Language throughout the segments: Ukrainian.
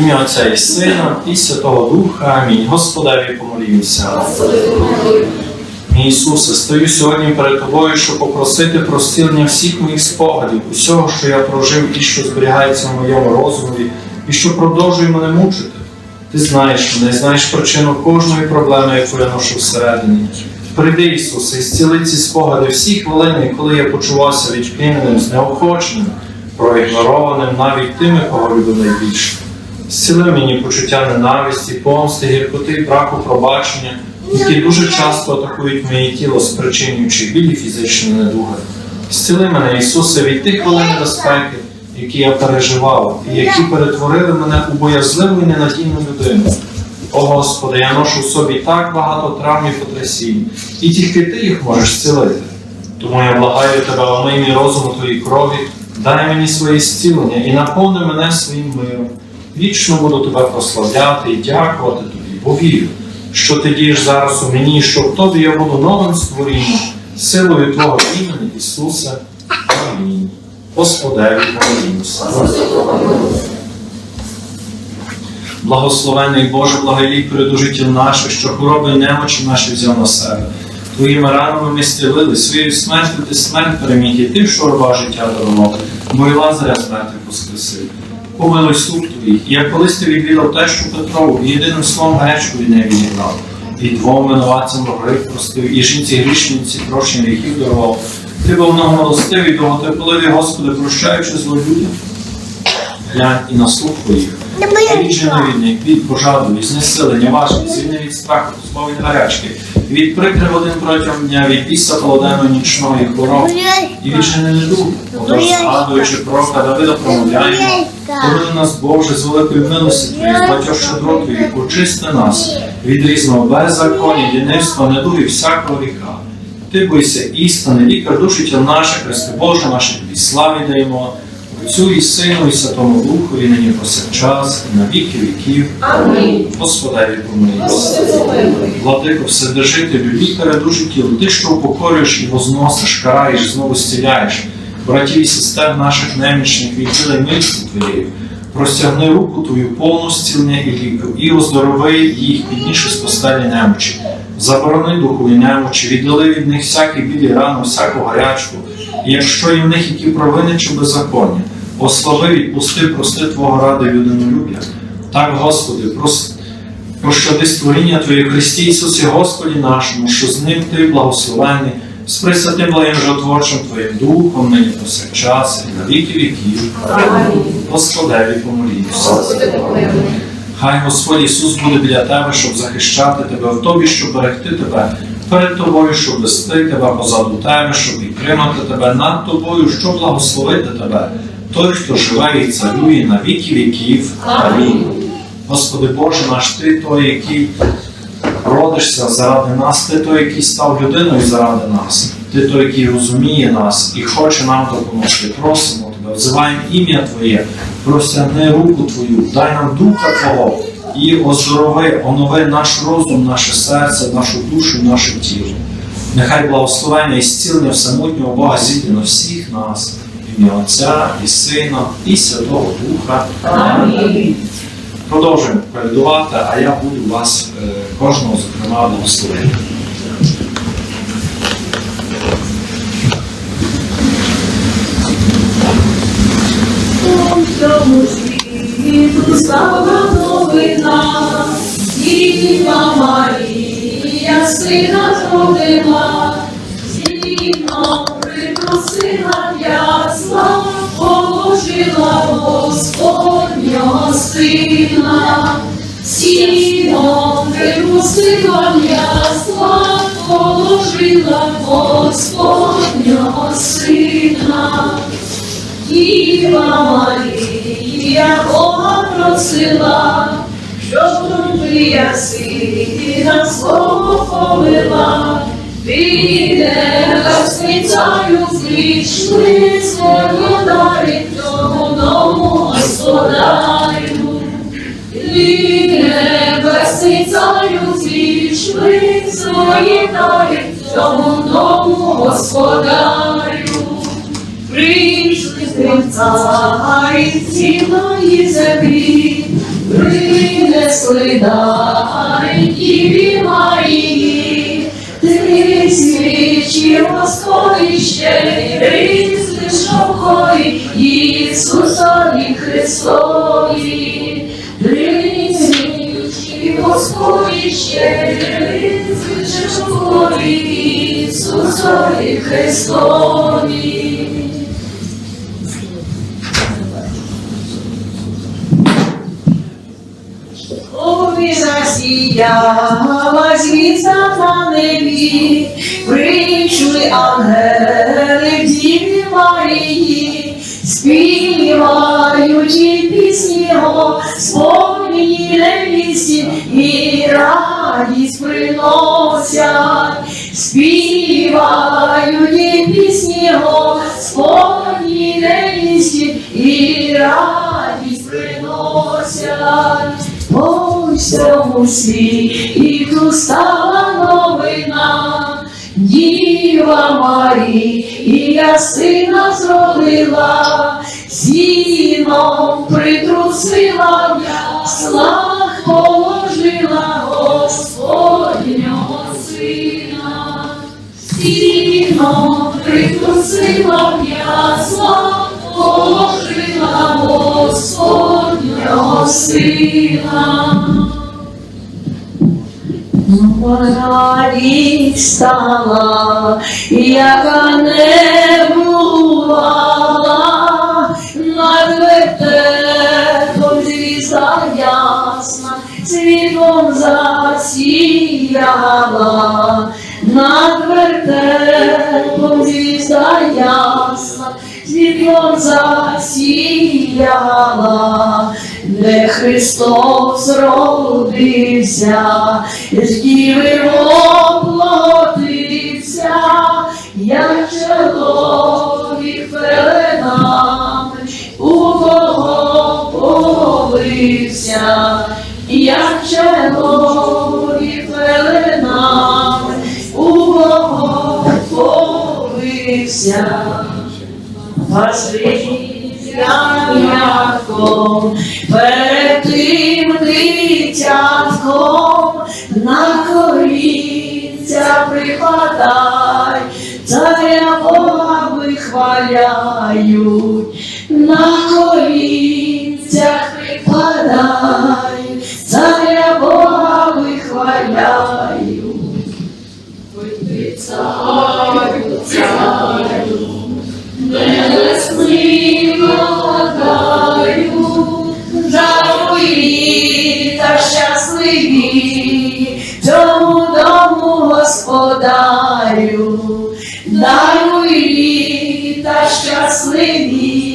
Ім'я Отця і Сина, і Святого Духа. Амінь. Господеві помолімося. Мій Ісусе, стою сьогодні перед тобою, щоб попросити про зцілення всіх моїх спогадів, усього, що я прожив і що зберігається в моєму розумі, і що продовжує мене мучити. Ти знаєш мене, знаєш причину кожної проблеми, яку я ношу всередині. Прийди, Ісусе, і зціли ці спогади всі хвилини, коли я почувався відкиненим, знеохоченим, проігнорованим навіть тими, кого любив найбільше. Зціли мені почуття ненависті, помсти, гіркоти браку пробачення, які дуже часто атакують моє тіло, спричинюючи білі фізичні недуги. Зціли мене, Ісусе, від тих хвилин безпеки, які я переживав, і які перетворили мене у боязливу і ненадійну людину. О Господи, я ношу в собі так багато травм і потрясінь, і тільки Ти їх можеш зцілити. Тому я благаю тебе, омий мій розум твоїй крові, дай мені своє зцілення і наповни мене своїм миром. Вічно буду тебе прославляти і дякувати тобі, бо вірю, що ти дієш зараз у мені, що в тобі я буду новим створінням, силою Твого імені, Ісуса. Амінь. Господеві помолімося. Благословений Боже, до життів наших, що хвороби немочі наші взяв на себе. Твоїми ранами ми стілили, своєю смертю ти смерть переміг, і ти в шорба життя дарував, бо і Лазаря смерти воскресив. Помилуй слуг твоїх, і як колись ти відвідав тещу Петрову, і єдиним словом гречку від неї відігнав, і двом винуватцям рогрих простив, і жінці грішниці прощення гріхів дарував. Ти був многомилостивий, довготерпеливий, Господи, прощаючи злолюдям. Глянь і на слух твоїх. Від женовідних, від пожаду, від знесилення важких, звільни від страху, позбав від гарячки, від прикрив один протягом дня, від біса полуденної нічної хвороби, і від жени недугу. Отож, згадуючи пророка Давида, промовляємо, Поведи нас, Боже, з великою милості Твоєю, з багатьох щедро Твоїх, очисти нас від різного беззаконня, дінивства, недуги, всякого гріха. Ти бойся істини, лікар душі тіл наших, Христи Боже, наші тобі славі даємо, Отцю і Сину, і Святому Духу, і нині повсякчас, і на віки віків. Амінь. Господи, помилуй. Владико, Вседержителю, лікаря душі тіл, ти, що упокорюєш і возносиш, караєш, знову зціляєш, братів і сестер наших немічних, відділи милістю Твоєю, простягни руку Твою повну зцілення і ліку, і оздорови їх, підніши з немочі. Заборони духові немочі, віддали від них всякі білі рани, всяку гарячку, і якщо є в них які провини чи беззаконня, ослави, відпусти, прости Твого ради людинолюб'я. Так, Господи, прос... Прощади створіння Твоє Христі Ісусі Господі нашому, що з ним Ти благословений, з присвятим благим Твоїм Духом, нині повсякчас і на віки віків. Господеві помолімося. Хай Господь Ісус буде біля Тебе, щоб захищати Тебе, в Тобі, щоб берегти Тебе, перед Тобою, щоб вести Тебе позаду Тебе, щоб підтримати Тебе над Тобою, щоб благословити Тебе, той, хто живе і царює на віки віків. Амінь. Господи Боже наш, Ти той, який родишся заради нас, Ти той, який став людиною заради нас, Ти той, який розуміє нас і хоче нам допомогти. Просимо Тебе, взиваємо ім'я Твоє, простягни руку Твою, дай нам духа Твого і оздорови, онови наш розум, наше серце, нашу душу, наше тіло. Нехай благословення і зцілення всемутнього Бога зійде на всіх нас, ім'я Отця і Сина, і Святого Духа. Амінь. Продовжуємо передувати, а я буду вас е, кожного, зокрема, благословити. У цьому світу слава новина, Діва Марія, сина зродила, зімно припросила Господнього сина, сіном припросила положила Господнього сина. Діва Марія Бога просила, щоб трубія сина свого повела, Піде гостицею прийшли свою дари. Піде гостицею зійшли свої дари цьому новому господарю. Прийшли царі цілої землі, розповідай Діві Марії, ти свічі восковище, різли шовкові, Ісусові Христові, різли шовкові, Ісусові Христові. Обі засіяла звізда на небі, прийшли ангели в Діві Марії, співають і пісні Господні невісті і радість приносять, співають і пісні Господні невісті і радість приносять. По всьому світу стала новина, Діва Марія сина зродила, сіном притрусила, в яслах положила Господнього сина. Сіном притрусила, в яслах положила Господнього сина. Радість стала, яка не бувала, над вертепом звізда ясна, світлом засіяла, над вертепом звізда ясна, світлом засіяла, де Христос родився, з діви воплотився, як чоловік пеленами, у кого полився, як чоловік пеленами, у кого полився. Паслів'яняком, перед тим дитятком, на колінця припадай, царя Бога вихваляють, даруй літа щасливі,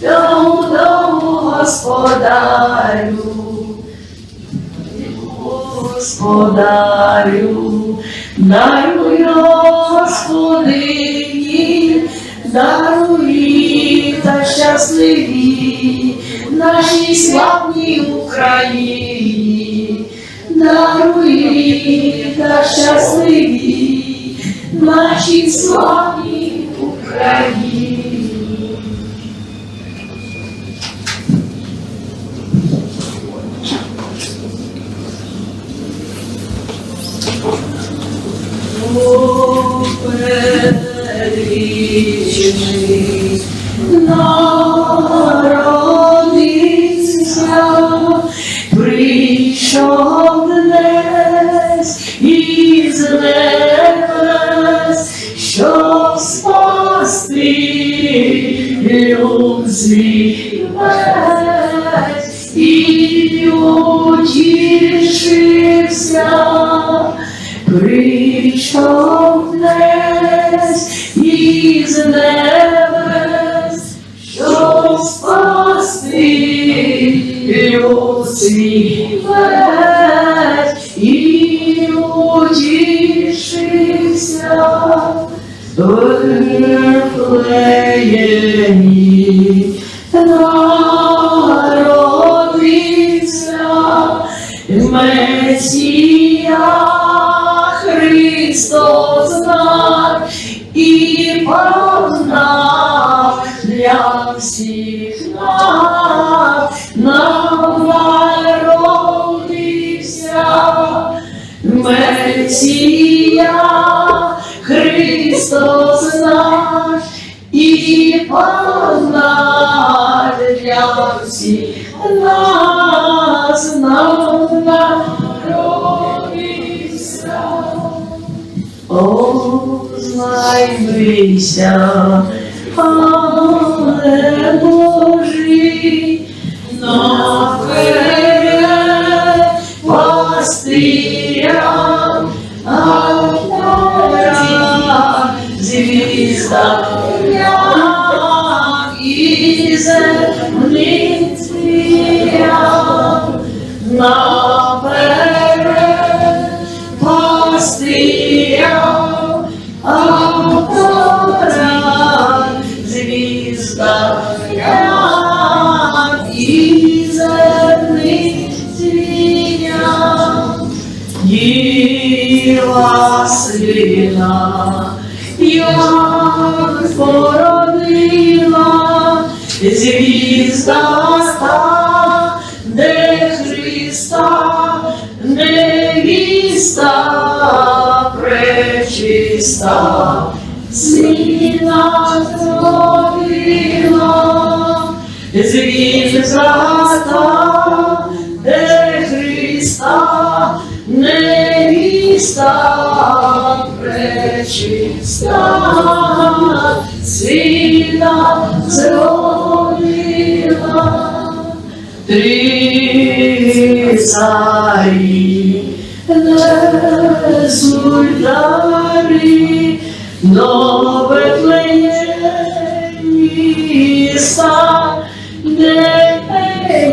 цьому дому господарю. Господарю, даруй Господині, даруй та щасливі нашій славній Україні, даруй та щасливі нашій славній Україні. Прийшов днес із небес, весь і небес, щоб спасти весь Месія, Христос наш і Пан наш для всіх нас нам народився. О, знаймися, Аллилуйя. Звізда як і земниця наперед пастирям, а звізда як і земниця. Діва сина, як породила, звізда де Христа, невіста пречиста, сина зробила, звізда невіста пречиста, сина зробила. Три царі несуть дари до міста, де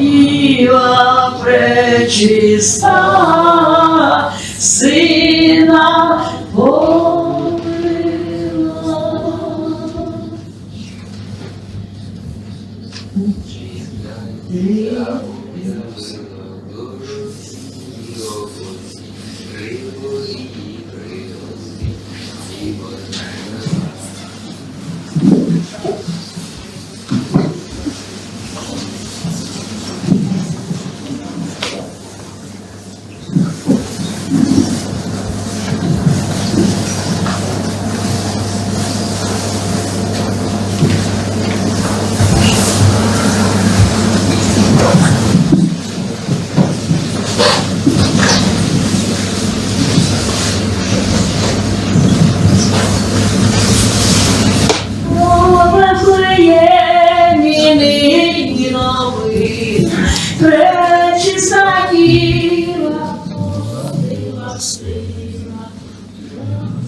діва пречиста, сина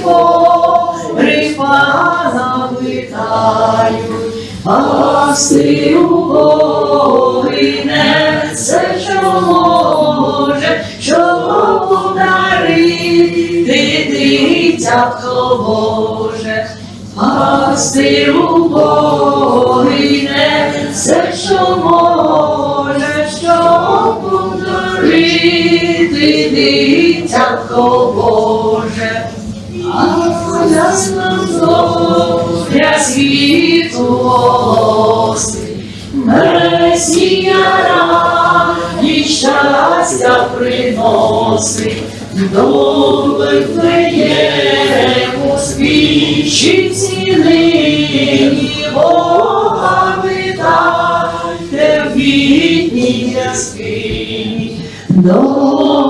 стихори пана витають, а силу не все, що може, що подарити дитятко Боже. А силу не все, що може, що подарити дитятко Боже. А ясна зоря світу голоси, Месія раді щастя приносить, до Вифлеєму свідчиці нині Бога витайте в бідній яскині. До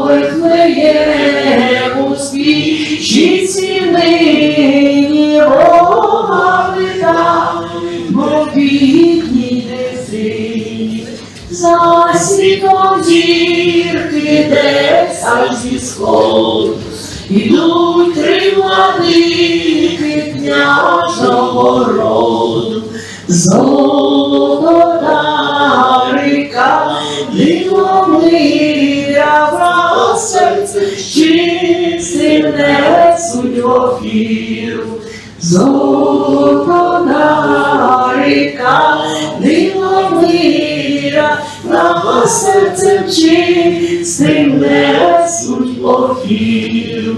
Вифлеєму свідчиці нині За світом зірки десь аж зі сходу Ідуть три владики княжого роду, Золотарика, Дивомира, в серце чистим несуть офіру, Золотарика, ріка, дива мира, на серцем чистим несуть офіру.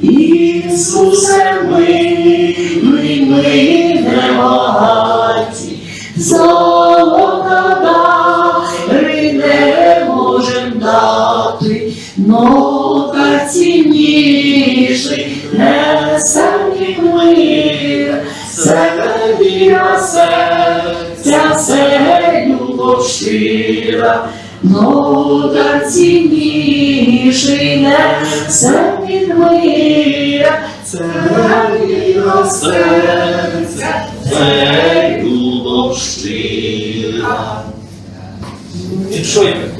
Ісусе, ми, ми, ми небагаті, золота дари не можем дати, но та цінніший несемний мир, себе віра серця, все любов щира, но та все несемний мир, це віра серця, це любов щира. Відчуйте